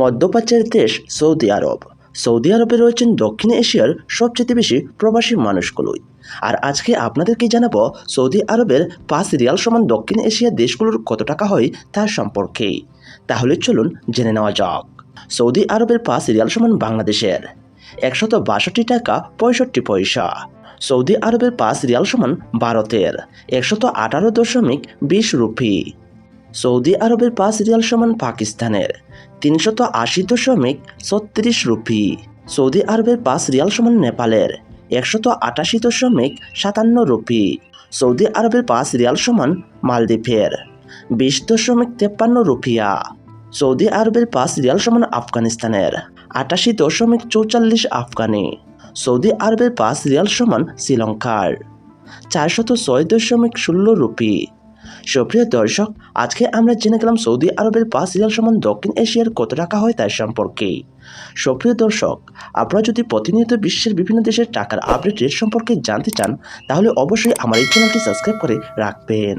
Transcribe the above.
মধ্যপ্রাচ্যের দেশ সৌদি আরব। সৌদি আরবে রয়েছেন দক্ষিণ এশিয়ার সবচেয়ে বেশি প্রবাসী মানুষগুলোই। আর আজকে আপনাদেরকে জানাব সৌদি আরবের পাঁচ রিয়াল সমান দক্ষিণ এশিয়ার দেশগুলোর কত টাকা হয় তার সম্পর্কে। তাহলে চলুন জেনে নেওয়া যাক। সৌদি আরবের পাঁচ রিয়াল সমান বাংলাদেশের একশত বাষট্টি টাকা পঁয়ষট্টি পয়সা। সৌদি আরবের পাঁচ রিয়াল সমান ভারতের একশত আঠারো দশমিক বিশ রুপি। সৌদি আরবের পাঁচ রিয়াল সমান পাকিস্তানের। তিনশত আশি দশমিক ছত্রিশ রুপি। সৌদি আরবের পাঁচ রিয়াল সমান নেপালের। একশত আটাশি দশমিক সাতান্ন রুপি সৌদি আরবের পাঁচ রিয়াল সমান মালদ্বীপের। বিশ দশমিক তেপ্পান্ন রুপিয়া সৌদি আরবের পাঁচ রিয়াল সমান আফগানিস্তানের। আটাশি দশমিক চৌচল্লিশ আফগানি। সৌদি আরবের পাঁচ রিয়াল সমান শ্রীলঙ্কার। চারশত ছয় দশমিক ষোলো রুপি। সুপ্রিয় দর্শক, আজকে আমরা জেনে গেলাম সৌদি আরবের পাঁচ রিয়াল সমান দক্ষিণ এশিয়ার কত টাকা হয় তার সম্পর্কে। সুপ্রিয় দর্শক, আপনারা যদি প্রতিনিয়ত বিশ্বের বিভিন্ন দেশের টাকার আপডেট রেট সম্পর্কে জানতে চান, তাহলে অবশ্যই আমার এই চ্যানেলটি সাবস্ক্রাইব করে রাখবেন।